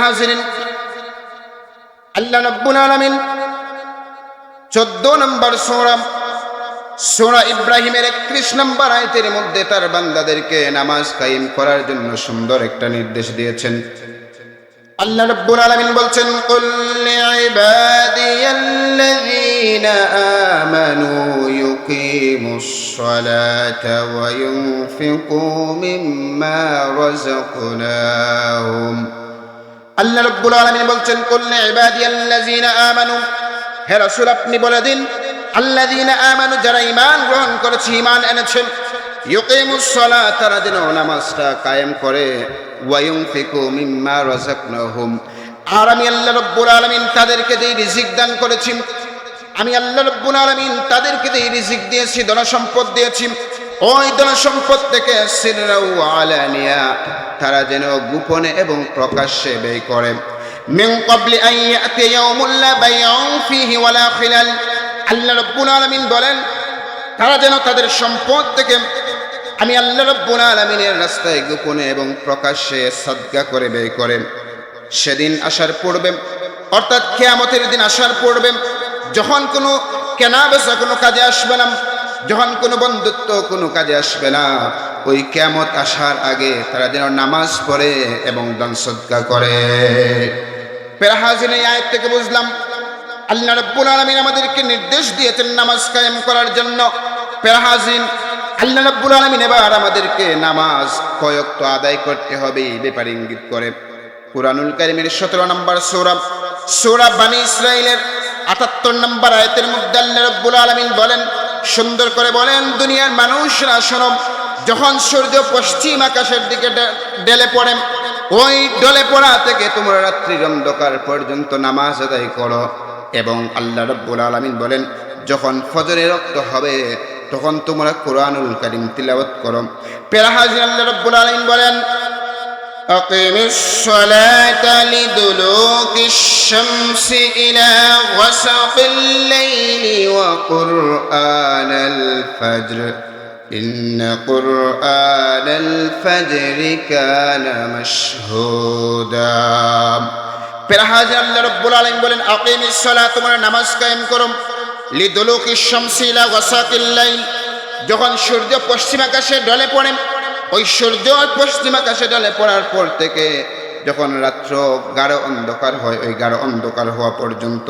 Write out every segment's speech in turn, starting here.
হাজিরিন। আল্লাহ রব্বুল আলামিন চোদ্দ নম্বর সোরাম সোরা ইব্রাহিমের একত্রিশ নম্বর আয়তের মধ্যে তার বান্দাদেরকে নামাজ কায়েম করার জন্য সুন্দর একটা নির্দেশ দিয়েছেন। আল্লাহ রব্বুল আলামিন বলছেন, কুল লিইবাদিয়াল্লাযীনা আমানু ইউকিমুস সালাতা ওয়া ইউনফিকু মিম্মা আল্লাহ রব্বুল আলামিন বলছেন, কুল লিইবাদিয়াল্লাযীনা আমানু। হে রাসূল, আপনি বলে দিন, আল্লাযীনা আমানু, যারা ঈমান গ্রহণ করেছে, ঈমান এনেছেন ইউকিমুস সালাত, তারা যেন নামাজটা কায়েম করে ওয়ায়ুনফিকু মিম্মা রাযাকনাহুম। আর আমি আল্লাহ রাব্বুল আলামিন তাদেরকে যেই রিজিক দান করেছি, আমি আল্লাহ রাব্বুল আলামিন তাদেরকে যেই রিজিক দিয়েছি ধন সম্পদ দিয়েছি ওই ধন সম্পদ থেকে সিররাউ আলানিয়া, তারা যেন গোপনে এবং প্রকাশ্যে ব্যয় করে। মিন ক্বাবলি আন ইয়াতি ইয়াউমুল লা বাইউন ফীহি ওয়ালা খিলাল। আল্লাহ রাব্বুল আলামিন বলেন, তারা যেন তাদের সম্পদ থেকে আমি আল্লাহ রব্বুল আলমিনের রাস্তায় গোপনে এবং প্রকাশ্যে সদ্গা করে ব্যয় করে। সেদিন আসার পূর্বে, অর্থাৎ কেয়ামতের দিন আসার পূর্বে, যখন কোনো কেনা বেচা কোনো কাজে আসবে না যখন কোনো বন্ধুত্ব কোনো কাজে আসবে না, ওই কেয়ামত আসার আগে তারা যেন নামাজ পড়ে এবং দান করে। পেরাহাজিন এই আয়ের থেকে বুঝলাম, আল্লাহ রব্বুল আলমিন আমাদেরকে নির্দেশ দিয়েছেন নামাজ কায়েম করার জন্য। পেরাহাজিন আল্লাহ রব্বুল আলমিন এবার আমাদেরকে নামাজ কয়ক্ত আদায় করতে হবে ব্যাপারে ইঙ্গিত করে। কুরআনুল কারিমের সতেরো নম্বর সৌরভ সৌরভ বানী ইসরায়েলের আটাত্তর নম্বর আয়তের মধ্যে আল্লাহ রব্বুল আলমিন বলেন সুন্দর করে বলেন, দুনিয়ার মানুষরা শোনব যখন সূর্য পশ্চিম আকাশের দিকে ডেলে পড়ে, ওই ডলে পড়া থেকে তোমরা রাত্রির অন্ধকার পর্যন্ত নামাজ আদায় করো। এবং আল্লাহ রব্বুল আলমিন বলেন, যখন ফজরে রক্ত হবে, তখন তোমরা কোরআনুল করিম তিলাওয়াত করো। পেরাহাজি আল্লাহ রব্বুল আলমিন বলেন أقم الصلاة لدلوك الشمس إلى غسق الليل وقرآن الفجر إن قرآن الفجر كان مشهودا পেরাহাজ আল্লাহ রব্বুল আলামিন বলেন আকিমিস সালাত তোমরা নামাজ কায়েম করো লিদুলুকি শামসি ইলা ওয়াসাকিল লাইল যখন সূর্য পশ্চিম আকাশে ঢলে পড়ে সূর্য পশ্চিম আকাশে ঢলে পড়ার পর থেকে যখন রাত্র গাঢ় অন্ধকার হয়, ওই গাঢ় অন্ধকার হওয়া পর্যন্ত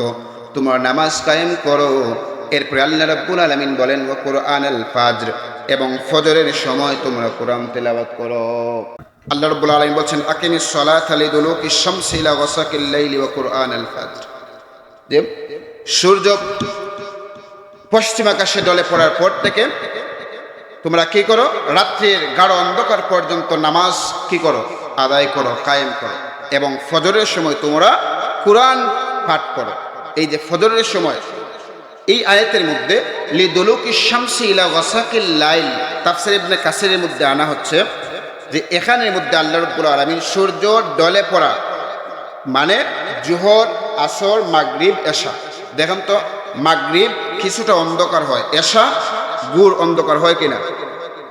তোমার নামাজ কায়েম করো। এরপরে আল্লাহ রাব্বুল আলামিন বলেন ও কোরআন আল ফাজর এবং ফজরের সময় তোমরা কোরআন তেলাওয়াত করো। আল্লাহ রাব্বুল আলামিন বলছেন, আকিমিস সালাত লিদুলুকি শামসি ইলা ওয়াসাকিল লাইলি ওয়া কোরআন আল ফাজর সূর্য পশ্চিম আকাশে ডলে পড়ার পর থেকে তোমরা কি করো? রাত্রির গাঢ় অন্ধকার পর্যন্ত নামাজ কি করো? আদায় করো, কায়েম করো। এবং ফজরের সময় তোমরা কোরআন পাঠ করো। এই যে ফজরের সময়, এই আয়াতের মধ্যে লিদুলুকি শামসি ইলা ওয়াসাকিল লাইল, তাফসির ইবনে কাসিরের মধ্যে আনা হচ্ছে যে এখানের মধ্যে আল্লাহ রাব্বুল আলামিন সূর্য ডলে পড়া মানে জোহর, আসর, মাগরিব, এশা। দেখেন তো, মাগরিব কিছুটা অন্ধকার হয়, এশা গুড় অন্ধকার হয় কিনা?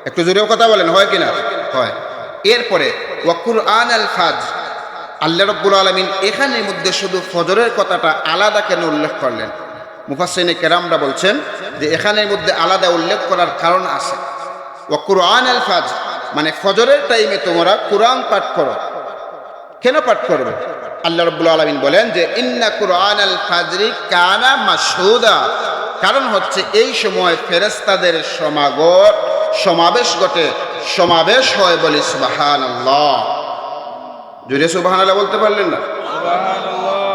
একটু জোরেও কথা বলেন, হয় কিনা? হয়। এরপরে ওয়াকুর আন আল ফাজ। আল্লাহ রব্বুল আলমিন এখানের মধ্যে শুধু ফজরের কথাটা আলাদা কেন উল্লেখ করলেন? মুফাসিনে কেরামরা বলছেন যে এখানের মধ্যে আলাদা উল্লেখ করার কারণ আছে। ওয়াকুর আন আল ফাজ মানে ফজরের টাইমে তোমরা কোরআন পাঠ করো। কেন পাঠ করবে? আল্লাহ রব্বুল আলমিন বলেন যে, ইন্না কুরআন আল ফাজরি কানা মাসহুদা কারণ হচ্ছে এই সময় ফেরেস্তাদের সমাগত সমাবেশ ঘটে সমাবেশ হয় বলে সুবাহান জুড়ে সুবাহান আল্লাহ বলতে পারলেন না?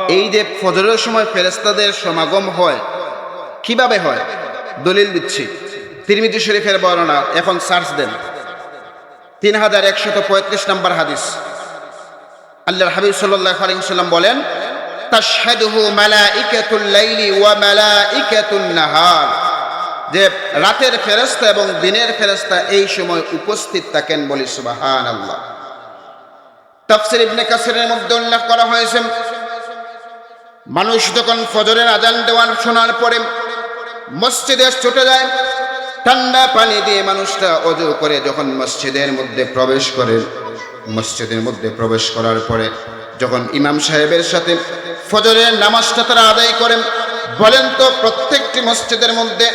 এই যে ফজরের সময় ফেরেস্তাদের সমাগম হয় কীভাবে হয়? দলিল দিচ্ছি। তিরমিজি শরীফের বর্ণনা এখন সার্চ দেন। তিন হাজার একশত পঁয়ত্রিশ নম্বর হাদিস। আল্লাহ হাবিব সাল্লাল্লাহু আলাইহি সাল্লাম বলেন তাশহাদুহু মালাইকাতুল লাইলি ওয়া মালাইকাতুন নাহার। যে রাতের ফেরেশতা এবং দিনের ফেরেশতা এই সময় উপস্থিত থাকেন বলি সুবহানাল্লাহ। তাফসীর ইবনে কাসিরের মধ্যে উল্লেখ করা হয়েছে, মানুষ যখন ফজরের আজান দেওয়ান শোনার পরে মসজিদে ছুটে যায়, ঠান্ডা পানি দিয়ে মানুষটা অজু করে যখন মসজিদের মধ্যে প্রবেশ করে, মসজিদের মধ্যে প্রবেশ করার পরে যখন ইমাম সাহেবের সাথে ফজরের নামাজটা তারা আদায় করেন, বলেন তো প্রত্যেকটি মসজিদের মধ্যে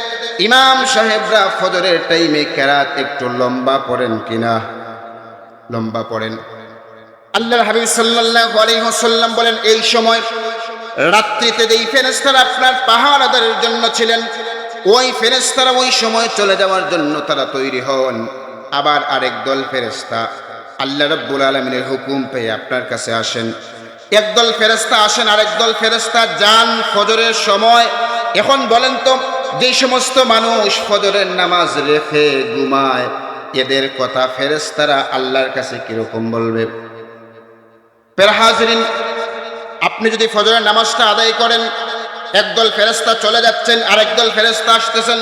ইমাম সাহেবরা ফজরের টাইমে কেরাত একটু লম্বা পড়েন কিনা? লম্বা পড়েন। আল্লাহর হাবিব সাল্লাল্লাহু আলাইহি ওয়াসাল্লাম বলেন, এই সময় রাত্রিতে যেই ফেরেশতারা আপনার পাহাড় আদারের জন্য ছিলেন, ওই ফেরেশতারা ওই সময় চলে যাওয়ার জন্য তারা তৈরি হন। আবার আরেক দল ফেরেশতা আল্লাহ রাব্বুল আলামিনের হুকুম পেয়ে আপনার কাছে আসেন। একদল ফেরেশতা আসেন, আরেক দল ফেরেশতা যান ফজরের সময়। এখন বলেন তো, যে সমস্ত মানুষ ফজরের নামাজ রেখে ঘুমায়, এদের কথা ফেরেশতারা আল্লাহর কাছে কীরকম বলবে? পের হাজরিন, আপনি যদি ফজরের নামাজটা আদায় করেন, একদল ফেরেস্তা চলে যাচ্ছেন আর একদল ফেরেস্তা আসতেছেন।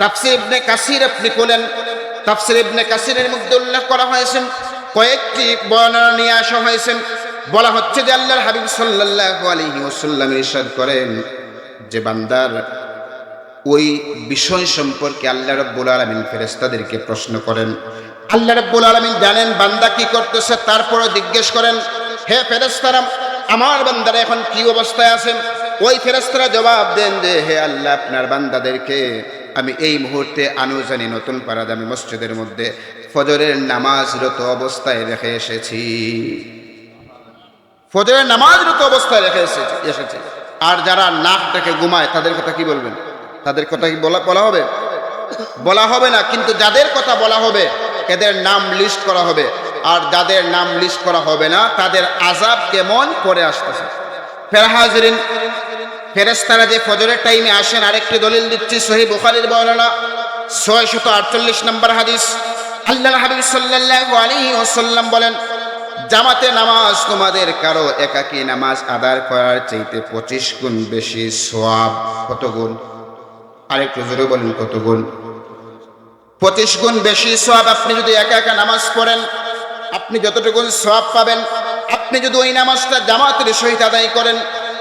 তাফসির ইবনে কাসির আপনি খোলেন তাফসির ইবনে কাসিরের মধ্যে উল্লেখ করা হয়েছে। কয়েকটি বর্ণনা নিয়ে আসা হয়েছে। বলা হচ্ছে যে আল্লাহর হাবিব সাল্লাল্লাহু আলাইহি ওয়াসাল্লাম ইরশাদ করেন যে বান্দার ওই বিষয় সম্পর্কে আল্লাহ রাব্বুল আলমিন ফেরেস্তাদেরকে প্রশ্ন করেন। আল্লাহ রাব্বুল আলামিন জানেন বান্দা কি করতেছে, তারপরও জিজ্ঞেস করেন, হে ফেরেশতারা আমার বান্দারা এখন কি অবস্থায় আছেন? ওই ফেরেস্তারা জবাব দেন যে, হে আল্লাহ, আপনার বান্দাদেরকে আমি এই মুহূর্তে আনুজানি নতুন পারাদামি মসজিদের মধ্যে ফজরের নামাজরত অবস্থায় রেখে এসেছি। ফজরের নামাজরত অবস্থায় রেখে এসেছি এসেছি। আর যারা নাক নাকটাকে ঘুমায়, তাদের কথা কি বলবেন? তাদের কথা কি বলা বলা হবে? বলা হবে না, কিন্তু যাদের কথা বলা হবে, এদের নাম লিস্ট করা হবে। আর যাদের নাম লিস্ট করা হবে না, তাদের আজাব কেমন পরে আসতেছে? ফেরহাজরিন ফেরেস্তারা যে ফজরের টাইমে আসেন, আরেকটি দলিল দিচ্ছি। সহি বুখারির বর্ণনা ছয় শত আটচল্লিশ নম্বর হাদিস। আল্লাহ হাবিব সাল্লাল্লাহু আলাইহি ওয়াসাল্লাম বলেন, জামাতে নামাজ তোমাদের কারও একাকী নামাজ আদায় করার চাইতে পঁচিশ গুণ বেশি সোয়াব কত গুণ? আরেকটু জোরে বলেন, কত গুণ? পঁচিশ গুণ বেশি সোয়াব আপনি যদি একা একা নামাজ পড়েন, আপনি যতটুকুন সোয়াব পাবেন, আপনি যদি ওই নামাজটা জামাতের সহিত আদায় করেন,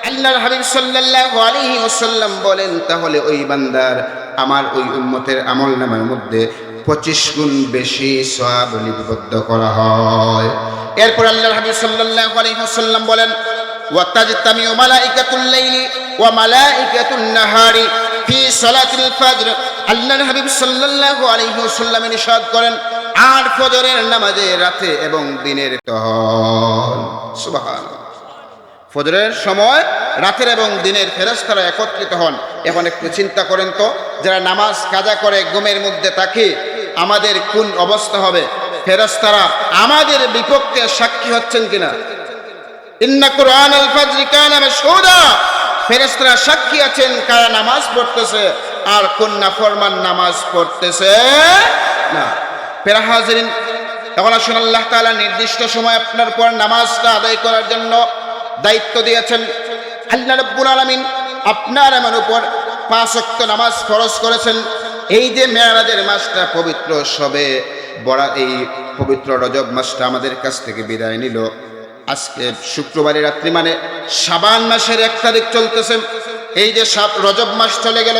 আল্লাহর হাবিব সাল্লাল্লাহু আলাইহি ওয়াসাল্লাম বলেন, তাহলে ওই বান্দার, আমার ওই উম্মতের আমল নামার মধ্যে পঁচিশ গুণ বেশি সোয়াব লিপিবদ্ধ করা হয়। এরপর আল্লাহ হাবিব সাল্লাল্লাহু আলাইহি ওয়াসাল্লাম বলেন ওয়াতাজতামিউ মালাইকাতুল লাইলি ওয়া মালাইকাতুন নাহারি ফি সালাতিল ফজর। আল্লাহর হাবিব সাল্লাল্লাহু আলাইহি ওয়াসাল্লাম ইরশাদ করেন, আর ফজরের নামাজে রাতে এবং দিনের তহন সুবহানাল্লাহ। ফজরের সময় রাতের এবং দিনের ফেরস্তারা একত্রিত হন। এখন একটু চিন্তা করেন তো, যারা নামাজ কাজা করে ঘুমের মধ্যে থাকে আমাদের কোন অবস্থা হবে? ফেরস্তারা আমাদের বিপক্ষে সাক্ষী হচ্ছেন কিনা? ইন্না ফেরেশতারা সাক্ষী আছেন নামাজ পড়তেছে আর কোন নামাজ পড়তেছে না। আল্লাহ নির্দিষ্ট সময় আপনার পর নামাজটা আদায় করার জন্য দায়িত্ব দিয়েছেন। আল্লাহ রাব্বুল আলামিন আপনার আমার উপর পাঁচ নামাজ ফরজ করেছেন। এই যে মেয়ারাজের মাসটা পবিত্র সবে, বড়া এই পবিত্র রজব মাসটা আমাদের কাছ থেকে বিদায় নিল। আজকে শুক্রবারের রাত্রি মানে সাবান মাসের এক তারিখ চলতেছে। এই যে সাত রজব মাস চলে গেল।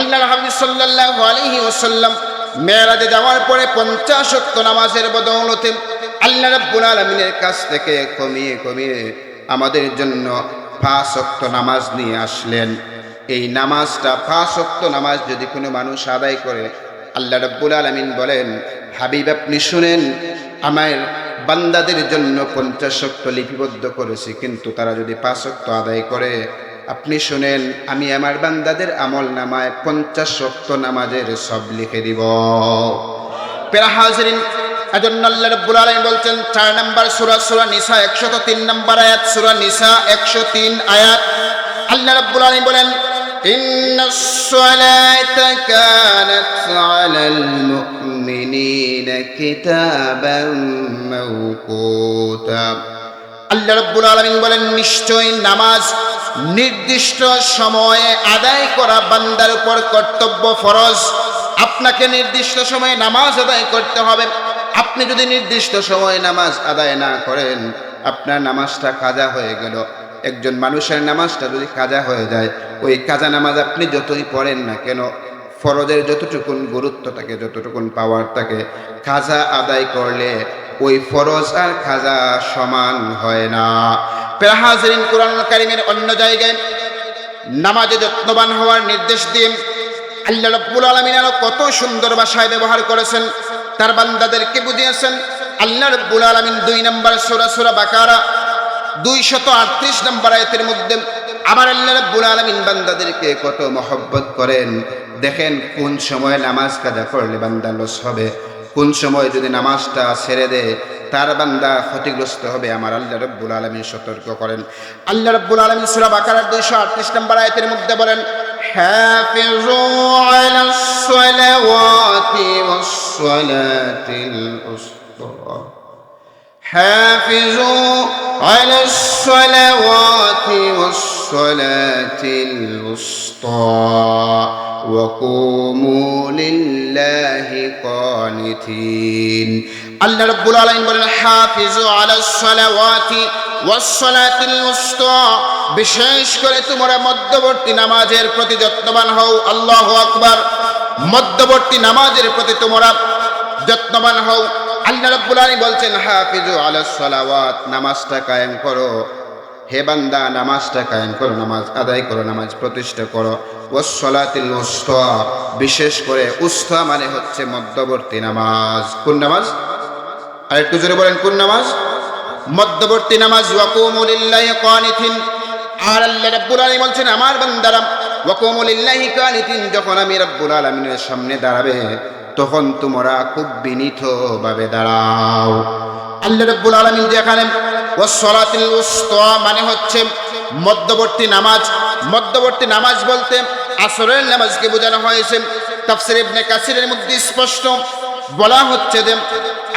আল্লাহ হাবিব সাল্লাল্লাহু আলাইহি ওয়াসাল্লাম মেয়ারাজে যাওয়ার পরে পঞ্চাশ নামাজের বদৌলতে আল্লাহ রাব্বুল আলামিনের কাছ থেকে কমিয়ে কমিয়ে আমাদের জন্য পাঁচ ওয়াক্ত নামাজ নিয়ে আসলেন। এই নামাজটা ওয়াক্ত নামাজ যদি কোনো মানুষ আদায় করে, আল্লাহ রাব্বুল আলামিন বলেন, হাবিব, আপনি শুনেন আমার বান্দাদের জন্য পঞ্চাশ শক্ত লিপিবদ্ধ করেছি, কিন্তু তারা যদি পাঁচ শক্ত আদায় করে, আপনি শুনেন, আমি আমার বান্দাদের আমল নামায় পঞ্চাশ শক্ত নামাজের সব লিখে দিব। পেরা হাজরিন, এজন্য আল্লাহ রাব্বুল আলামিন বলছেন, চার নাম্বার সূরা সূরা নিসা 103 নাম্বার আয়াত, সূরা নিসা 103 আয়াত। আল্লাহ রাব্বুল আলামিন বলেন ইন্নাস সালাতা কানাত আলাল মুমিনিনা কিতাবান মাওকুতা আল্লাহ রাব্বুল আলামিন বলেন, নিশ্চয়ই নামাজ নির্দিষ্ট সময়ে আদায় করা বান্দার উপর কর্তব্য ফরজ। আপনাকে নির্দিষ্ট সময়ে নামাজ আদায় করতে হবে। আপনি যদি নির্দিষ্ট সময়ে নামাজ আদায় না করেন, আপনার নামাজটা কাজা হয়ে গেল। একজন মানুষের নামাজটা যদি কাজা হয়ে যায়, ওই কাজা নামাজ আপনি যতই পড়েন না কেন, ফরজের যতটুকুন গুরুত্ব থাকে, যতটুকুন পাওয়ার থাকে, কাজা আদায় করলে ওই ফরজ আর খাজা সমান হয় না। পেরাহাজরিন কোরআন কারিমের অন্য জায়গায় নামাজে যত্নবান হওয়ার নির্দেশ দিয়ে আল্লাহ রব্বুল আলমিন আরও কত সুন্দর ভাষায় ব্যবহার করেছেন, তার বান্দাদেরকে বুঝিয়েছেন। আল্লাহ রব্বুল আলমিন দুই নম্বর সোরা সোরা বাকারা দুইশত আটত্রিশ নম্বর আয়তের মধ্যে আমার আল্লাহ রাব্বুল আলামিন বান্দাদেরকে কত মহব্বত করেন। দেখেন, কোন সময় নামাজ কাজা করলে বান্দা লস হবে? কোন সময় যদি নামাজটা ছেড়ে দেয়, তার বান্দা ক্ষতিগ্রস্ত হবে? আমার আল্লাহ রব্বুল আলমী সতর্ক করেন। আল্লাহ রব্বুল আলমী সুরা বাকারার দুইশো আটত্রিশ নম্বর আয়তের মধ্যে বলেন হ্যাঁ حافظوا على الصلوات والصلاة الوسطى وقوموا لله قانتين আল্লাহ রাব্বুল আলামিন বলেন হাফিজু আলাস সালাওয়াতি ওয়াস সালাতিল উসতা বিশেষ করে তোমরা মধ্যবর্তী নামাজের প্রতি যত্নবান হও আল্লাহু আকবার মধ্যবর্তী নামাজের প্রতি তোমরা যত্নবান হও আল্লাহ রাব্বুল আলামিন বলছেন, হাফিজু আলাস সালাওয়াত, নামাজটা কায়েম করো। হে বান্দা, নামাজটা কায়েম করো, নামাজ আদায় করো, নামাজ প্রতিষ্ঠা করো। ওসলাতিল উস্তা, বিশেষ করে উস্তা মানে হচ্ছে মধ্যবর্তী নামাজ। কোন নামাজ? আর একটু জোরে বলেন, কোন নামাজ? মধ্যবর্তী নামাজ ওয়াকুমুলিল্লাহি কানিতিন। আর আল্লাহ রাব্বুল আলামিন বলছেন, আমার বান্দারা ওয়াকুমুলিল্লাহি কানিতিন, যখন আমি রাব্বুল আলামিনের সামনে দাঁড়াবে তখন তোমরা খুব বিনীতভাবে দাঁড়াও। আল্লাহ রাব্বুল আলামিন যেখানে ওয়াসসালাতিল উসতা মানে হচ্ছে মধ্যবর্তী নামাজ। মধ্যবর্তী নামাজ বলতে আসরের নামাজকে বোঝানো হয়েছে। তাফসির ইবনে কাসিরের মধ্যে স্পষ্ট বলা হচ্ছে যে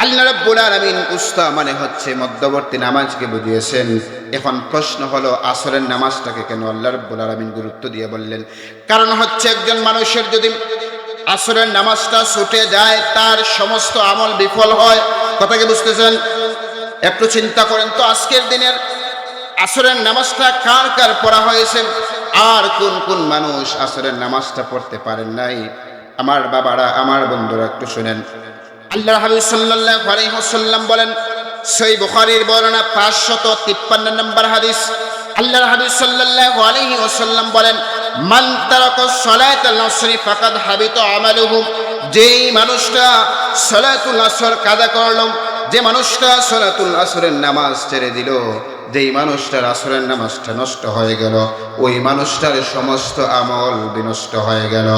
আল্লাহ রাব্বুল আলামিন উস্তা মানে হচ্ছে মধ্যবর্তী নামাজকে বুঝিয়েছেন। এখন প্রশ্ন হলো, আসরের নামাজটাকে কেন আল্লাহ রাব্বুল আলামিন গুরুত্ব দিয়ে বললেন? কারণ হচ্ছে একজন মানুষের যদি আসরের নামাজটা ছুটে যায়, তার সমস্ত আমল বিফল হয়। কথা কি বুঝতেছেন? একটু চিন্তা করেন তো, আজকের দিনের আসরের নামাজটা কার কার পড়া হয়েছে? আর কোন কোন মানুষ আসরের নামাজটা পড়তে পারেন নাই? আমার বাবারা, আমার বন্ধুরা একটু শুনেন। আল্লাহ হাবিব সাল্লাল্লাহু আলাইহি ওয়াসাল্লাম বলেন সই বুখারীর বর্ণনা 553 নম্বর হাদিস। আল্লাহর হাবিব সাল্লাল্লাহু আলাইহি ওয়াসাল্লাম বলেন মান তারাকা সালাতাল আসরি ফাকাদ হাবিতা আমালুহু। যেই মানুষটা সালাতুল আসর কাজা করল, যে মানুষটা সালাতুল আসরের নামাজ ছেড়ে দিল, যেই মানুষটার আসরের নামাজটা নষ্ট হয়ে গেল, ওই মানুষটার সমস্ত আমল বিনষ্ট হয়ে গেল।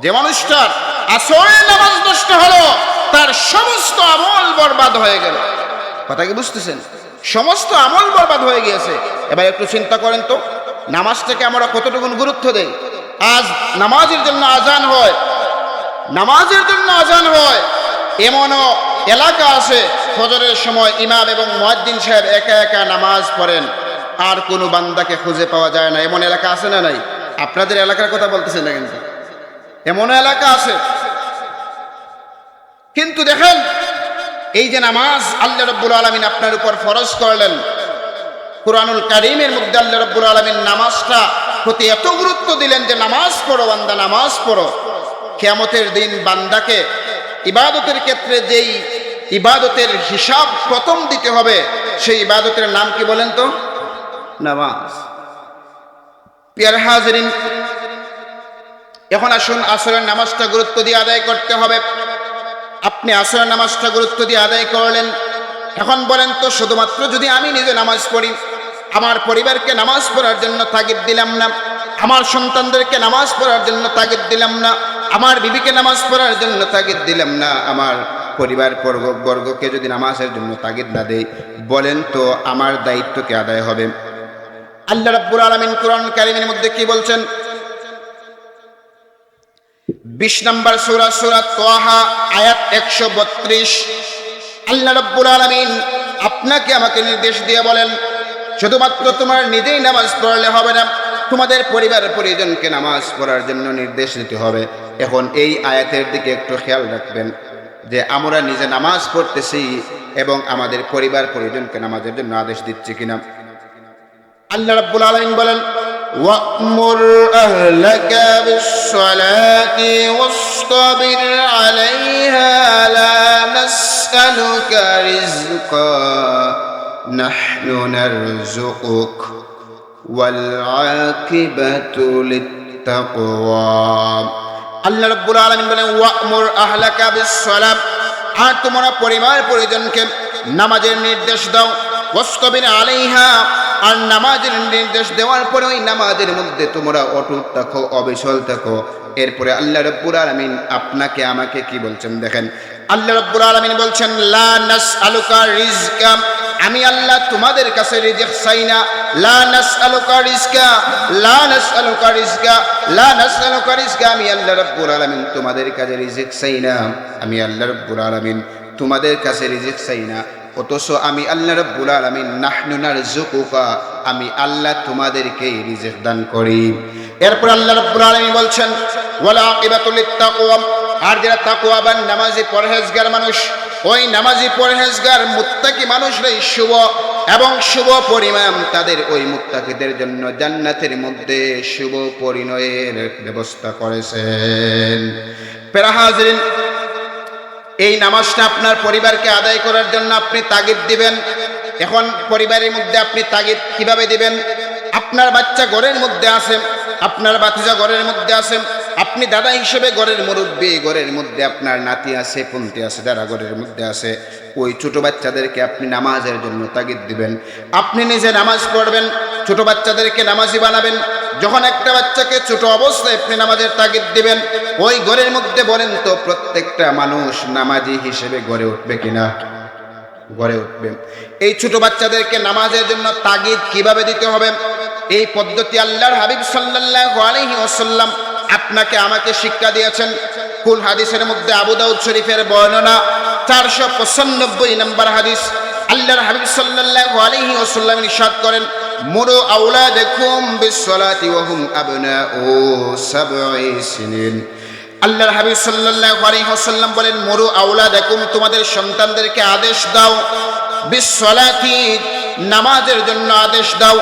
যে মানুষটার আসরের নামাজ নষ্ট হলো, তার সমস্ত আমল বরবাদ হয়ে গেল। কথা কি বুঝতেছেন? সমস্ত আমল বরবাদ হয়ে গিয়েছে। এবার একটু চিন্তা করেন তো। নামাজটাকে আমরা কতটুকু গুরুত্ব দেই? আজ নামাজের জন্য আজান হয়। নামাজের জন্য আজান হয়। এমনও এলাকা আছে, ফজরের সময় ইমাম এবং মুয়াজ্জিন সাহেব একা একা নামাজ পড়েন। আর কোনো বান্দাকে খুঁজে পাওয়া যায় না। এমন এলাকা আছে না নাই? আপনাদের এলাকার কথা বলতেছেন না কিন্তু। এমন এলাকা আছে। কিন্তু দেখেন, এই যে নামাজ আল্লাহ রব্বুল আলমিন আপনার উপর ফরজ করলেন কোরআনুল কারিমের মধ্যে আল্লাহ রব্বুল আলমিন নামাজটা প্রতি এত গুরুত্ব দিলেন যে নামাজ পড়ো বান্দা, নামাজ পড়ো। কেয়ামতের দিন বান্দাকে ইবাদতের ক্ষেত্রে যেই ইবাদতের হিসাব প্রথম দিতে হবে, সেই ইবাদতের নাম কি বলেন তো? নামাজ। পিয়ার হাজরিন, এখন আসুন আসরের নামাজটা গুরুত্ব দিয়ে আদায় করতে হবে। আপনি আসরের নামাজটা গুরুত্ব দিয়ে আদায় করলেন। এখন বলেন তো, শুধুমাত্র যদি আমি নিজে নামাজ পড়ি আমার পরিবারকে নামাজ পড়ার জন্য তাগিদ দিলাম না। আমার সন্তানদেরকে নামাজ পড়ার জন্য তাগিদ দিলাম না। আমার বিবিকে নামাজ পড়ার জন্য তাগিদ দিলাম না। আমার পরিবার বর্গ বর্গকে যদি নামাজের জন্য তাগিদ না দেই বলেন তো আমার দায়িত্ব দায়িত্বকে আদায় হবে? আল্লাহ রাব্বুল আলামিন কোরআন কারিমের মধ্যে কি বলছেন? বিশ নম্বর সূরা সূরা তোহা, আয়াত একশো বত্রিশ। আল্লাহ রাব্বুল আলামিন আপনাকে আমাকে নির্দেশ দিয়ে বলেন শুধুমাত্র তোমার নিজেই নামাজ পড়লে হবে না, তোমাদের পরিবার পরিজনকে নামাজ পড়ার জন্য নির্দেশ দিতে হবে। এখন এই আয়াতের দিকে একটু খেয়াল রাখবেন যে আমরা নিজে নামাজ পড়তেছি এবং আমাদের পরিবার পরিজনকে নামাজের জন্য আদেশ দিচ্ছি কিনা। আল্লাহ রাব্বুল আলামিন বলেন, ওয়ামুর আহলাকা বিস-সালাতি ওয়াসতাবির আলাইহা লা নাসআলুকা نحن نرزقك والعاقبة للتقوى আল্লাহ রাব্বুল আলামিন বলেন ওয়ামুর আহলাকা বিসসালাম আর তোমরা পরিবার পরিজনকে নামাজের নির্দেশ দাও ওয়াস্তবির আলাইহা আর নামাজের নির্দেশ দেওয়ার পরে ওই নামাজের মধ্যে তোমরা অটুট থাকো অবিচল থাকো এরপরে আল্লাহ রব্বুল আলামিন আপনাকে আমাকে কি বলছেন দেখেন আল্লাহ রব্বুল আলামিন বলছেন লা নাসআলুকা রিজকা আমি আল্লাহ তোমাদের কাছে রিজিক চাই না। লা নাসআলুকা রিজকা, লা নাসআলুকা রিজকা, লা নাসআলুকা রিজকা। আমি আল্লাহ রাব্বুল আলামিন তোমাদের কাছে রিজিক চাই না। আমি আল্লাহ রাব্বুল আলামিন তোমাদের কাছে রিজিক চাই না। অথচ আমি আল্লাহ রাব্বুল আলামিন নাহনু নারযুকুকা, আমি আল্লাহ তোমাদেরকে রিজিক দান করি। এরপর আল্লাহ রাব্বুল আলামিন বলছেন, ওয়ালা আকিবাতুল তাকওয়া আর যারা তাকওয়াবান নামাজি পরহেজগার মানুষ ওই নামাজি পরহেজগার মুত্তাকি মানুষরাই শুভ এবং শুভ পরিমাণ তাদের ওই মুত্তাকিদের জন্য জান্নাতের মধ্যে শুভ পরিণয়ের ব্যবস্থা করেছেন। পেরাহাজরিন এই নামাজটা আপনার পরিবারকে আদায় করার জন্য আপনি তাগিদ দিবেন। এখন পরিবারের মধ্যে আপনি তাগিদ কীভাবে দিবেন? আপনার বাচ্চা ঘরের মধ্যে আছে, আপনার বাতিজা ঘরের মধ্যে আছে আপনি দাদা হিসেবে ঘরের মুরব্বী, ঘরের মধ্যে আপনার নাতি আছে, পন্থী আছে যারা ঘরের মধ্যে আছে, ওই ছোট বাচ্চাদেরকে আপনি নামাজের জন্য তাগিদ দিবেন। আপনি নিজে নামাজ পড়বেন, ছোট বাচ্চাদেরকে নামাজি বানাবেন, যখন একটা বাচ্চাকে ছোট অবস্থায় আপনি নামাজের তাগিদ দিবেন, ওই ঘরের মধ্যে বলেন তো, প্রত্যেকটা মানুষ নামাজি হিসেবে গড়ে উঠবে কিনা? গড়ে উঠবে। এই ছোট বাচ্চাদেরকে নামাজের জন্য তাগিদ কীভাবে দিতে হবে? এই পদ্ধতি আল্লাহর হাবিব সাল্লাল্লাহু আলাইহি ওয়াসাল্লাম আপনাকে আমাকে শিক্ষা দিয়েছেন। কুল হাদিসের মধ্যে আবু দাউদ শরীফের বর্ণনা, চারশো পঁচানব্বই নম্বর হাদিস। আল্লাহর হাবিব সাল্লাল্লাহু আলাইহি ওয়াসাল্লাম ইরশাদ করেন, মুরু আওলাদাকুম বিসসালাতি ওয়া হুম আবনাউ সাবঈ সিনিন। আল্লাহর হাবিব সাল্লাল্লাহু আলাইহি ওয়াসাল্লাম বলেন, মুরু আওলাদাকুম, তোমাদের সন্তানদেরকে আদেশ দাও, বিসসালাতি নামাজের জন্য আদেশ দাও।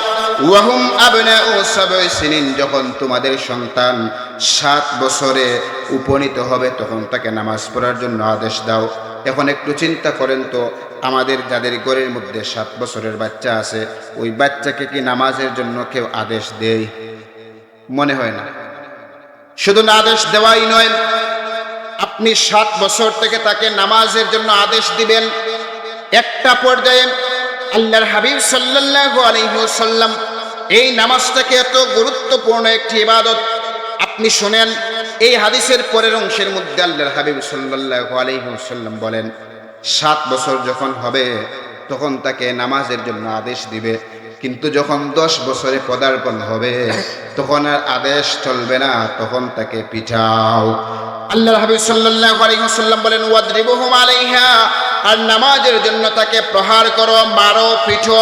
ওয়াহুম আবনাউ সাবঈ সিনিন, যখন তোমাদের সন্তান সাত বছরে উপনীত হবে, তখন তাকে নামাজ পড়ার জন্য আদেশ দাও। এখন একটু চিন্তা করেন তো, আমাদের যাদের ঘরের মধ্যে সাত বছরের বাচ্চা আছে, ওই বাচ্চাকে কি নামাজের জন্য কেউ আদেশ দেয়? মনে হয় না। শুধু না আদেশ দেওয়াই নয়, আপনি সাত বছর থেকে তাকে নামাজের জন্য আদেশ দিবেন। একটা পর্যায়ে আল্লাহর হাবিব সাল্লাল্লাহু আলাইহি ওয়াসাল্লাম এই নামাজটাকে এত গুরুত্বপূর্ণ একটি ইবাদত। আপনি শোনেন, এই হাদিসের পরের অংশের মধ্যে আল্লাহর হাবিব সাল্লাল্লাহু আলাইহি ওয়াসাল্লাম বলেন, সাত বছর যখন হবে, তখন তাকে নামাজের জন্য আদেশ দিবে। কিন্তু যখন দশ বছরে পদার্পণ হবে, তখন আর আদেশ চলবে না, তখন তাকে পিঠাও আল্লাহ হাবিব সাল্লাল্লাহু আলাইহি ওয়াসাল্লাম বলেন, ওয়াদরিবুহুম আলাইহা আর নামাজের জন্য তাকে প্রহার করো, মারো, পিঠো।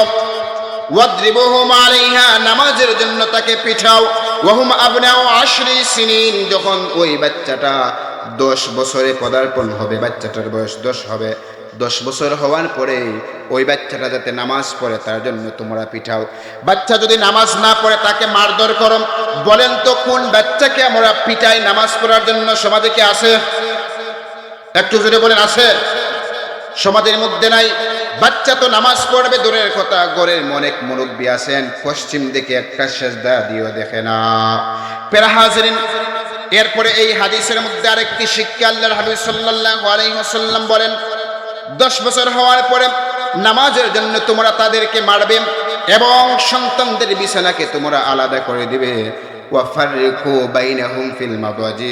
ওয়াদরিবুহুম আলাইহা নামাজের জন্য তাকে পিঠাও। ওয়াহুম আবনাউ আশরি সিনিন, যখন ওই বাচ্চাটা দশ বছরে পদার্পণ হবে, বাচ্চাটার বয়স দশ হবে, দশ বছর হওয়ার পরে ওই বাচ্চাটা যাতে নামাজ পড়ে, তার জন্য তোমরা পিঠাও। বাচ্চা যদি নামাজ না পড়ে, তাকে মারধর করো। বলেন তো, কোন বাচ্চাকে আমরা পিটাই নামাজ পড়ার জন্য? সমাজে কি আছে? একটু জোরে বলেন, আছে? সমাজের মধ্যে নাই। বাচ্চা তো নামাজ পড়বে, দূরের কথা গড়ের অনেক মুরব্বী আছেন, পশ্চিম দিকে একটা সেজদা দিও দেখে না। পেরাহাজরিন এরপরে এই হাদিসের মধ্যে আরেকটি শিক্ষা আল্লাহর হাবিব সাল্লাল্লাহু আলাইহি ওয়াসাল্লাম বলেন, দশ বছর হওয়ার পরে নামাজের জন্য তোমরা তাদেরকে মারবে এবং সন্তানদের বিছানাকে তোমরা আলাদা করে দিবে। ওয়াফারিকু বাইনাহুম ফিল মাদাজি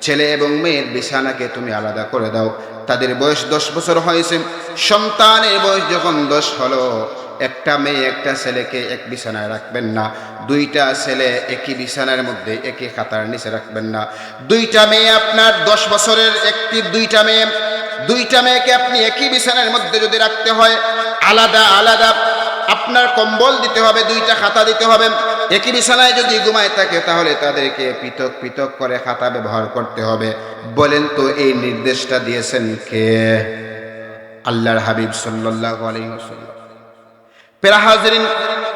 ছেলে এবং মেয়ের বিছানাকে তুমি আলাদা করে দাও। তাদের বয়স দশ বছর হয়েছে। সন্তানের বয়স যখন দশ হলো, একটা মেয়ে একটা ছেলেকে এক বিছানায় রাখবেন না। দুইটা ছেলে একই বিছানার মধ্যে, একই খাতার নিচে রাখবেন না। দুইটা মেয়ে আপনার দশ বছরের একটি দুইটা মেয়ে। দুইটা মেয়েকে আপনি একই বিছানার মধ্যে যদি রাখতে হয়, আলাদা আলাদা আপনার কম্বল দিতে হবে, দুইটা খাতা দিতে হবে। একই বিছানায় যদি ঘুমায় থাকে, তাহলে তাদেরকে পৃথক পৃথক করে খাতা ব্যবহার করতে হবে। বলেন তো, এই নির্দেশটা দিয়েছেন কে? আল্লাহর হাবিব সাল্লাল্লাহু আলাইহি ওয়াসাল্লাম। পেরা হাজরিন,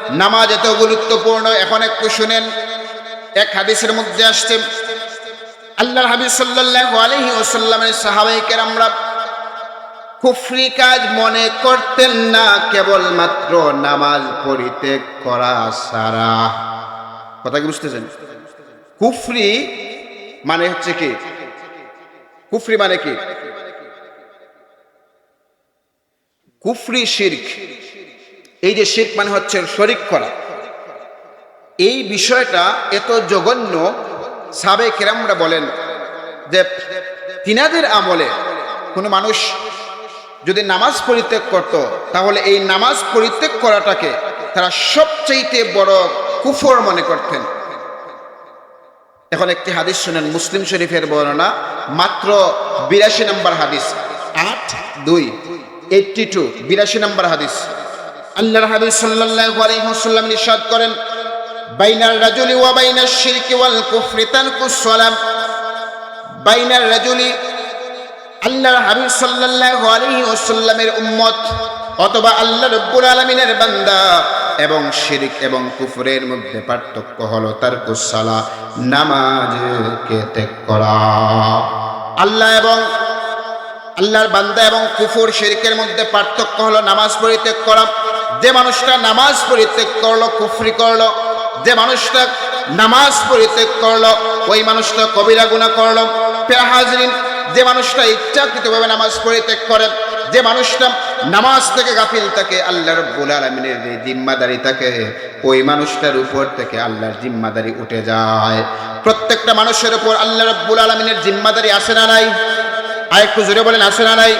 নামাজ এত গুরুত্বপূর্ণ, এখন একটু শুনেন। এক হাদিসের মধ্যে আসছে, আল্লাহর হাবিব সাল্লাল্লাহু আলাইহি ওয়াসাল্লামের সাহাবায়ে কেরামরা কুফরি কাজ মনে করতেন না, কেবলমাত্র নামাজ পরিত্যাগ করা সারা কথা কি বুঝতেছেন? কুফরি মানে হচ্ছে কি? কুফরি মানে কি? কুফরি শির্ক। এই যে শির্ক মানে হচ্ছে শরিক করা। এই বিষয়টা এত জঘন্য সাবে কেরামরা বলেন যে তিনাদের আমলে কোনো মানুষ যদি নামাজ পরিত্যাগ করত, তাহলে এই নামাজ পরিত্যাগ করাটাকে তারা সবচাইতে বড় কুফর মনে করতেন। এখন একটি হাদিস শুনেন, মুসলিম শরীফের বর্ণনা, মাত্র বিরাশি নম্বর হাদিস, আট, দুই এইটটি টু বিরাশি নম্বর হাদিস। আল্লাহর হাবিব সাল্লাল্লাহু আলাইহি ওয়াসাল্লাম নিষাদ করেন, বাইনার রাজুলি ওয়া বাইনাশ শিরকি ওয়াল কুফরি তানকুস সালাম। বাইনার রাজুলি আল্লাহর হাবিব সাল্লাল্লাহু আলাইহি ওয়াসাল্লামের উম্মত অথবা আল্লাহ রব্বুল আলামিনের বান্দা এবং শিরিক এবং কুফরের মধ্যে পার্থক্য হলো তার কুসালা নামাজকে ত্যাগ করা। আল্লাহ এবং আল্লাহর বান্দা এবং কুফর শিরিকের মধ্যে পার্থক্য হলো নামাজ পরিত্যাগ করা। যে মানুষটা নামাজ পরিত্যাগ করল, কুফরি করল, যে মানুষটা নামাজ পরিত্যাগ করল, ওই মানুষটা কবিরা গুণা করল হাজরিন যে মানুষটা ইচ্ছাকৃতভাবে নামাজ পরিত্যাগ করে, যে মানুষটা নামাজ থেকে গাফিল থাকে, আল্লাহ রব্বুল আলমিনের জিম্মাদারি থাকে, ওই মানুষটার উপর থেকে আল্লাহর জিম্মাদারি উঠে যায়। প্রত্যেকটা মানুষের উপর আল্লাহ রব্বুল আলমিনের জিম্মাদারি আসে না নাই? আরেকটু জোরে বলেন আসে না নাই?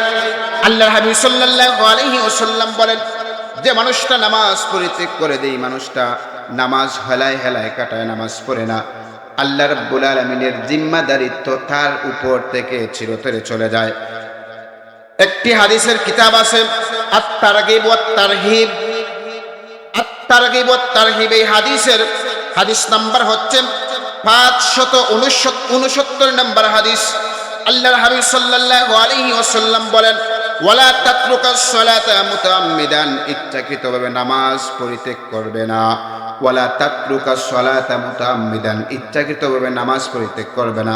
আল্লাহ হাবিব সাল্লাল্লাহু আলাইহি ওয়াসাল্লাম বলেন, যে মানুষটা নামাজ পরিত্যাগ করে দেই, মানুষটা নামাজ হেলায় হেলায় কাটায়, নামাজ পড়ে না। আল্লাহ রব্বুল আলমিনের জিম্মাদারিত্ব তার উপর থেকে চিরতরে চলে যায়। একটি হাদিসের কিতাব আছে আত্মারগিব তারহিব আত্মারগিব তারহিব এই হাদিসের হাদিস নাম্বার হচ্ছে পাঁচ শত উনসত্তর নম্বর হাদিস। আল্লাহর বলেন ওয়ালা তাতরুকা সালাতা মুতাআম্মিদান ইচ্ছাকৃতভাবে নামাজ পরিত্যাগ করবে না। ওয়ালা তাতরুকা সালাতা মুতাআম্মিদান ইচ্ছাকৃতভাবে নামাজ পরিত্যাগ করবে না।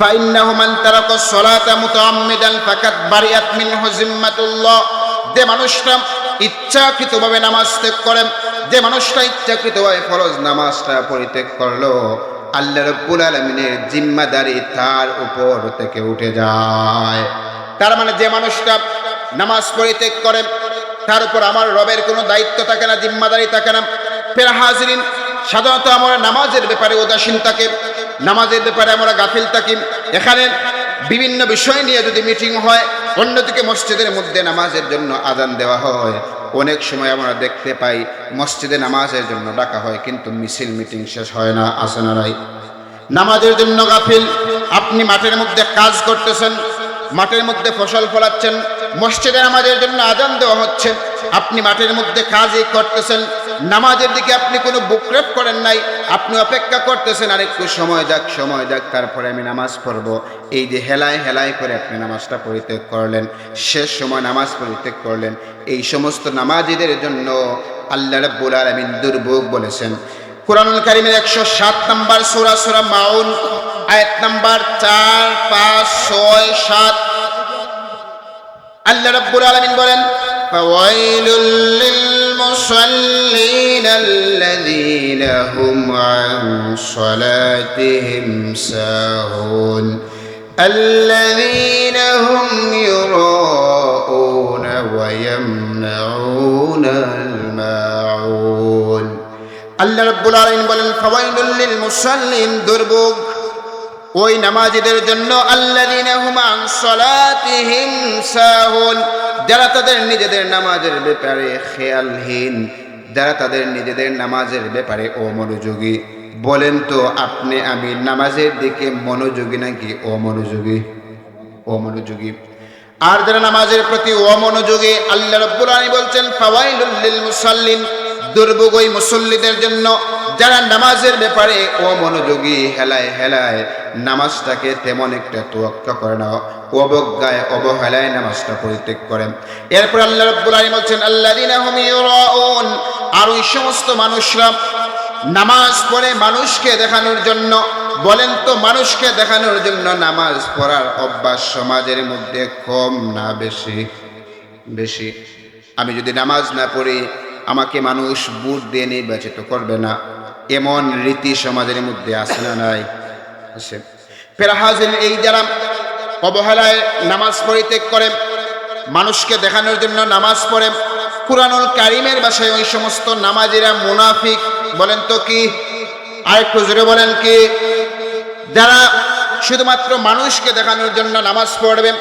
ফাইন্নাহু মান তারাকা সালাতা মুতাআম্মিদান ফাকাত বারিয়াত মিনহু জিম্মাতুল্লাহ। যে মানুষটা ইচ্ছাকৃতভাবে নামাজ ত্যাগ করে, যে মানুষটা ইচ্ছাকৃতভাবে ফরজ নামাজটা পরিত্যাগ করল, আল্লাহ রব্বুল আলমিনের জিম্মাদারি তার উপর থেকে উঠে যায়। তার মানে যে মানুষটা নামাজ পরিত্যাগ করে তার উপর আমার রবের কোনো দায়িত্ব থাকে না, জিম্মাদারি থাকে না। ফের হাজরিন, সাধারণত আমরা নামাজের ব্যাপারে উদাসীন থাকে, নামাজের ব্যাপারে আমরা গাফিল থাকি। এখানে বিভিন্ন বিষয় নিয়ে যদি মিটিং হয়, অন্যদিকে মসজিদের মধ্যে নামাজের জন্য আদান দেওয়া হয়। অনেক সময় আমরা দেখতে পাই, মসজিদে নামাজের জন্য ডাকা হয়, কিন্তু মিছিল, মিটিং শেষ হয় না, আসে না, নাই। নামাজের জন্য গাফিল, আপনি মাঠের মধ্যে কাজ করতেছেন মাঠের মধ্যে ফসল ফলাচ্ছেন, মসজিদে নামাজের জন্য আজান দেওয়া হচ্ছে। আপনি মাঠের মধ্যে কাজই করতেছেন, নামাজের দিকে আপনি কোনো বুকরেপ করেন নাই, আপনি অপেক্ষা করতেছেন, আর একটু সময় যাক সময় যাক, তারপরে আমি নামাজ পড়ব। এই যে হেলায় হেলায় করে আপনি নামাজটা পরিত্যাগ করলেন, শেষ সময় নামাজ পরিত্যাগ করলেন। এই সমস্ত নামাজিদের জন্য আল্লাহ রব্বুল আলমিন দুর্ভোগ বলেছেন। কোরআনুল কারিমের একশো সাত নম্বর সোরা সোরা মাউন আয়াত নাম্বার চার পাঁচ ছয় সাত আল্লাহ রব্বুল আলমিন বলেন فويل للمصلين الذين هم عن صلاتهم ساهون الذين هم يراءون ويمنعون الماعون আল্লাহ রব্বুল আলামিন বলেন ফাওয়াইলুল লিল মুসাল্লিন দুর্ভোগ ওই নামাজিদের জন্য যারা তাদের নিজেদের নামাজের ব্যাপারে খেয়ালহীন, যারা তাদের নিজেদের নামাজের ব্যাপারে অমনোযোগী। বলেন তো, আপনি, আমি নামাজের দিকে মনোযোগী নাকি অমনোযোগী? অমনোযোগী। আর যারা নামাজের প্রতি অমনোযোগী, আল্লাহ রব্বুল আলামিন বলছেন, ফাওয়াইলুল লিল মুসাল্লিন দুর্ভোগ ওই মুসল্লিদের জন্য যারা নামাজের ব্যাপারে অমনোযোগী হেলায় হেলায় নামাজটাকে তেমন একটা তোয়াক্কা করে না, অবজ্ঞায়, অবহেলায় নামাজটা পরিত্যাগ করেন এরপর আল্লাহ রব্বুল আলামিন বলছেন, আল্লাযীনা হুম ইউরাউন আর ওই সমস্ত মানুষরা নামাজ পড়ে মানুষকে দেখানোর জন্য, বলেন তো মানুষকে দেখানোর জন্য নামাজ পড়ার অভ্যাস সমাজের মধ্যে কম না বেশি? বেশি। আমি যদি নামাজ না পড়ি, আমাকে মানুষ বুট দিয়ে নির্বাচিত করবে না। এমন রীতি সমাজের মধ্যে আছে না নাই? আছে। ফেরাহাজিন এই যারা অবহেলায় নামাজ পরিত্যাগ করে, মানুষকে দেখানোর জন্য নামাজ পড়ে, কুরআনুল কারিমের বাসায় ওই সমস্ত নামাজিরা মুনাফিক বলেন তো কি? আরেকটু জোরে বলেন কি? যারা শুধুমাত্র মানুষকে দেখানোর জন্য নামাজ পড়বে,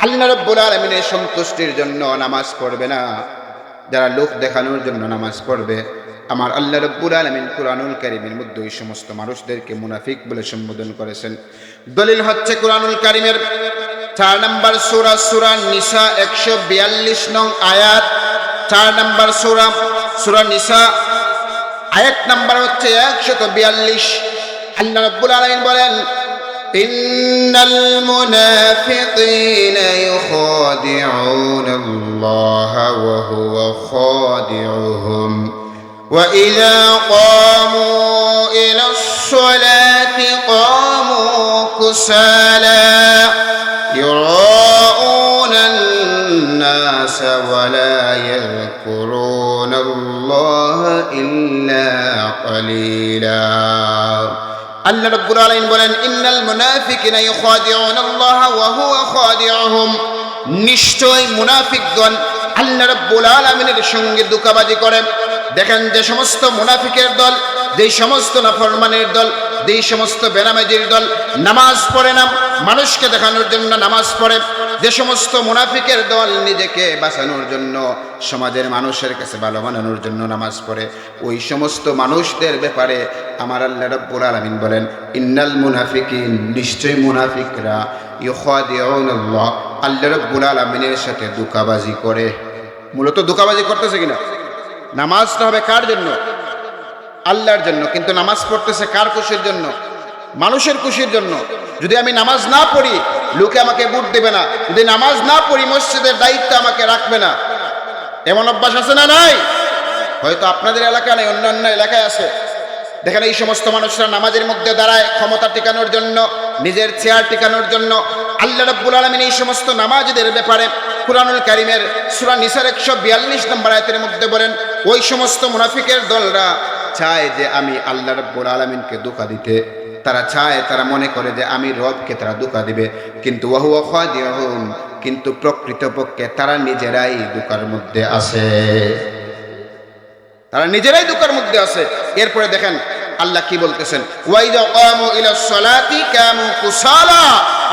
আল্লাহ রব্বুল আলমিনের সন্তুষ্টির জন্য নামাজ পড়বে না। যারা লোক দেখানোর জন্য নামাজ পড়বে, আমার আল্লাহ রব্বুল আলমিন কুরআনুল কারিমের মধ্যে ওই সমস্ত মানুষদেরকে মুনাফিক বলে সম্বোধন করেছেন। দলিল হচ্ছে কুরআনুল কারিমের চার নম্বর সুরা সুরা নিসা একশো বিয়াল্লিশ নং আয়াত। চার নম্বর সুরা সুরা নিসা আয়াত নাম্বার হচ্ছে একশত বিয়াল্লিশ। আল্লাহ রব্বুল আলমিন বলেন إن المنافقين يخادعون الله وهو خادعهم. وإذا قاموا إلى الصلاة قاموا كسالى. يراءون الناس ولا يذكرون الله إلا قليلا. আল্লাহ রব্বুল আলামিন বলেন, ইন্নাল মুনাফিকিনা ইউখাদিউনা আল্লাহ ওয়া হুয়া খাদিউহুম। নিশ্চয় মুনাফিকগণ আল্লাহ রব্বুল আলামিনের সঙ্গে দুকাবাজি করে। দেখেন যে সমস্ত মুনাফিকের দল যেই সমস্ত নাফরমানের দল যেই সমস্ত বেনামাজির দল নামাজ পড়ে না, মানুষকে দেখানোর জন্য নামাজ পড়ে, যে সমস্ত মুনাফিকের দল নিজেকে বাঁচানোর জন্য, সমাজের মানুষের কাছে ভালো বানানোর জন্য নামাজ পড়ে, ওই সমস্ত মানুষদের ব্যাপারে আমার আল্লাহ রব্বুল আলামিন বলেন, ইন্নাল মুনাফিকিন নিশ্চয় মুনাফিকরা ইউখাদিউন আল্লাহ আল্লাহ রব্বুল আলামিনের সাথে দুকাবাজি করে। মূলত দুকাবাজি করতেছে কিনা? নামাজটা হবে কার জন্য? আল্লাহর জন্য। কিন্তু নামাজ পড়তেছে কার খুশির জন্য? মানুষের খুশির জন্য। যদি আমি নামাজ না পড়ি, লোকে আমাকে বুট দেবে না। যদি নামাজ না পড়ি, মসজিদের দায়িত্ব আমাকে রাখবে না। এমন অভ্যাস আছে না নাই? হয়তো আপনাদের এলাকা নেই, অন্যান্য এলাকায় আছে। দেখেন এই সমস্ত মানুষরা নামাজের মধ্যে দাঁড়ায়, ক্ষমতা টিকানোর জন্য, নিজের চেয়ার টিকানোর জন্য আল্লাহ রব্বুল আলমিন এই সমস্ত নামাজদের ব্যাপারে কুরআনুল কারিমের সূরা নিসার একশো বিয়াল্লিশ নম্বর আয়াতের মধ্যে বলেন, ওই সমস্ত মুনাফিকের দলরা চায় যে আমি আল্লাহ রব্বুল আলমিনকে ধোকা দিতে। তারা চায়, তারা মনে করে যে আমি রবকে তারা ধোকা দিবে। কিন্তু ওয়াহু খাদিউহুম কিন্তু প্রকৃতপক্ষে তারা নিজেরাই দুকার মধ্যে আছে। তারা নিজেরাই দুকার মধ্যে আছে। এরপরে দেখেন আল্লাহ কি বলতেছেন?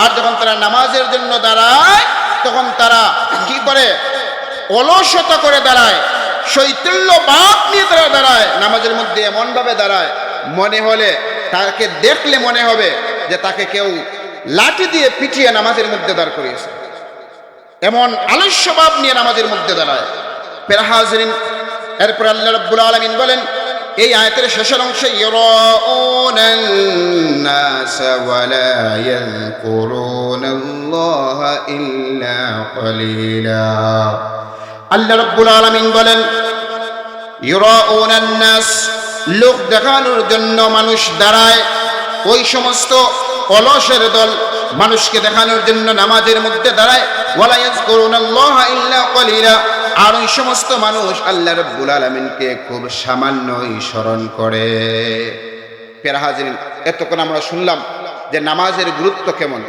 আর যখন তারা নামাজের জন্য দাঁড়ায়, তখন তারা কি করে? অলসতা করে দাঁড়ায়। শৈতল্য বাপ নিয়ে তারা দাঁড়ায়। নামাজের মধ্যে এমন ভাবে দাঁড়ায়, মনে হলে তাকে দেখলে মনে হবে যে তাকে কেউ লাঠি দিয়ে পিটিয়ে নামাজের মধ্যে দাঁড় করিয়েছে। এমন আলস্যভাব নিয়ে নামাজের মধ্যে দাঁড়ায়। পেরাহাজরিন এরপর আল্লাহ রাব্বুল আলামিন বলেন এই আয়াতের শেষের অংশে আল্লাহ রব্বুল আলমিন বলেন ইউরাস লোক দেখানোর জন্য মানুষ দাঁড়ায়। ওই সমস্ত অলসের দল মানুষকে দেখানোর জন্য নামাজের মধ্যে দাঁড়ায়। ওয়ালাইজ করুন আল্লাহ ইল্লা কলিলা আর ওই সমস্ত মানুষ আল্লাহ রব্বুল আলামিনকে খুব সামান্যই স্মরণ করে। পেরা হাজিরিন, এতক্ষণ আমরা শুনলাম যে নামাজের গুরুত্ব কেমন?